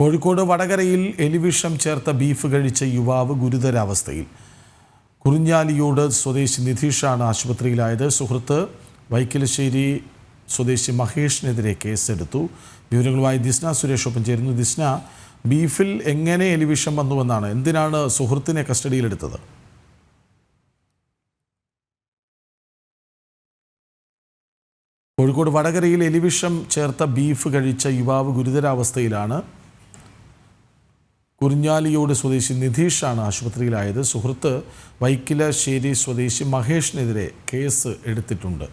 കോഴിക്കോട് വടകരയിൽ എലിവിഷം ചേർത്ത ബീഫ് കഴിച്ച യുവാവ് ഗുരുതരാവസ്ഥയിൽ. കുറിഞ്ഞാലിയോട് സ്വദേശി നിധീഷാണ് ആശുപത്രിയിലായത്. സുഹൃത്ത് വൈക്കലശ്ശേരി സ്വദേശി മഹേഷിനെതിരെ കേസെടുത്തു. വിവരങ്ങളുമായി ദിസ്ന സുരേഷ് ഒപ്പം ചേരുന്നു. ദിസ്ന ബീഫിൽ എങ്ങനെ എലിവിഷം വന്നുവെന്നാണ്? എന്തിനാണ് സുഹൃത്തിനെ കസ്റ്റഡിയിലെടുത്തത്? കോഴിക്കോട് വടകരയിൽ എലിവിഷം ചേർത്ത ബീഫ് കഴിച്ച യുവാവ് ഗുരുതരാവസ്ഥയിലാണ്. കുറിഞ്ഞാലിയോട് സ്വദേശി നിധീഷാണ് ആശുപത്രിയിലായത്. സുഹൃത്ത് വൈക്കിലശ്ശേരി സ്വദേശി മഹേഷിനെതിരെ കേസ് എടുത്തിട്ടുണ്ട്.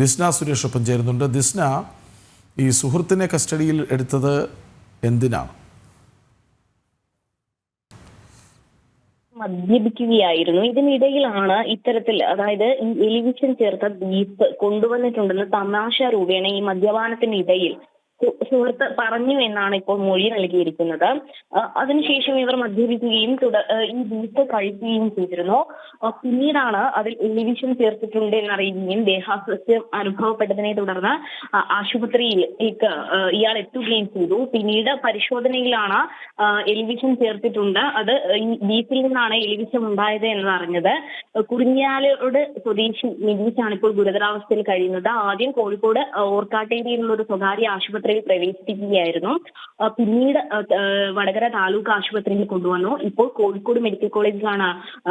ദിസ്ന സുരേഷ് ഒപ്പം ചേരുന്നുണ്ട്. ദിസ്ന ഈ സുഹൃത്തിനെ കസ്റ്റഡിയിൽ എടുത്തത് എന്തിനാണ്? മദ്യപിക്കുകയായിരുന്നു. ഇതിനിടയിലാണ് ഇത്തരത്തിൽ അതായത് എലിവിഷൻ ചേർത്ത ബീഫ് കൊണ്ടുവന്നിട്ടുണ്ടെന്ന് തമാശ രൂപേണ ഈ സു- സുഹൃത്ത് പറഞ്ഞു എന്നാണ് ഇപ്പോൾ മൊഴി നൽകിയിരിക്കുന്നത്. അതിനുശേഷം ഇവർ മദ്യപിക്കുകയും തുട ഈ ബീഫ് കഴിക്കുകയും ചെയ്തിരുന്നു. പിന്നീടാണ് അതിൽ ഉള്ളിവിഷം ചേർത്തിട്ടുണ്ട് എന്നറിയുകയും ദേഹാസ്വാസ്ഥ്യം അനുഭവപ്പെട്ടതിനെ തുടർന്ന് ആശുപത്രിയിലേക്ക് ഇയാൾ എത്തുകയും ചെയ്തു. പിന്നീട് പരിശോധനയിലാണ് എലിവിഷം ചേർത്തിട്ടുണ്ട്. അത് ഈ ബീഫിൽ നിന്നാണ് എലിവിഷം ഉണ്ടായത് എന്ന് അറിഞ്ഞത്. കുറിഞ്ഞാലോട് സ്വദേശി നിതീഷാണ് ഇപ്പോൾ ഗുരുതരാവസ്ഥയിൽ കഴിയുന്നത്. ആദ്യം കോഴിക്കോട് ഓർക്കാട്ടേരിയിലുള്ള ഒരു സ്വകാര്യ ആശുപത്രിയിൽ പ്രവേശിപ്പിക്കുകയായിരുന്നു. പിന്നീട് വടകര താലൂക്ക് ആശുപത്രിയിൽ കൊണ്ടുവന്നു. ഇപ്പോൾ കോഴിക്കോട് മെഡിക്കൽ കോളേജിലാണ്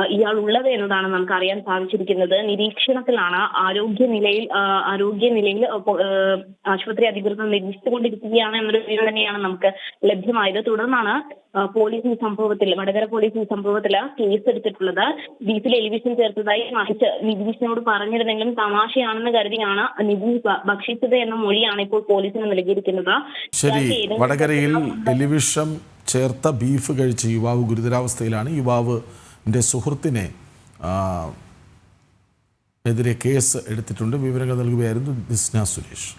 ഇയാൾ ഉള്ളത് എന്നതാണ് നമുക്ക് അറിയാൻ സാധിച്ചിരിക്കുന്നത്. നിരീക്ഷണത്തിലാണ് ആരോഗ്യ നിലയിൽ ആരോഗ്യ നിലയിൽ ആ, പൊ- ആ, ആശുപത്രി അധികൃതർ നിരീക്ഷിച്ചുകൊണ്ടിരിക്കുകയാണ് എന്നൊരു വിവരം തന്നെയാണ് നമുക്ക് ലഭ്യമായത്. തുടർന്നാണ് പോലീസ് ഈ സംഭവത്തിൽ വടകര പോലീസിന് ഈ സംഭവത്തിൽ കേസ് എടുത്തിട്ടുള്ളത്. ബീഫിൽ എലിവിഷൻ ചേർത്തതായി മാറ്റ് നിതീഷിനോട് പറഞ്ഞിരുന്നെങ്കിലും തമാശയാണെന്ന് കരുതിയാണ് നിതീഷ് ഭക്ഷിച്ചത് എന്ന മൊഴിയാണ് ഇപ്പോൾ പോലീസിന് നൽകിയിരിക്കുന്നത്. ശരി വടകരയിൽ എലിവിഷം ചേർത്ത ബീഫ് കഴിച്ച യുവാവ് ഗുരുതരാവസ്ഥയിലാണ്. യുവാവ് സുഹൃത്തിനെ എതിരെ കേസ് എടുത്തിട്ടുണ്ട്. വിവരങ്ങൾ നൽകുകയായിരുന്നു ദിസ്ന സുരേഷ്.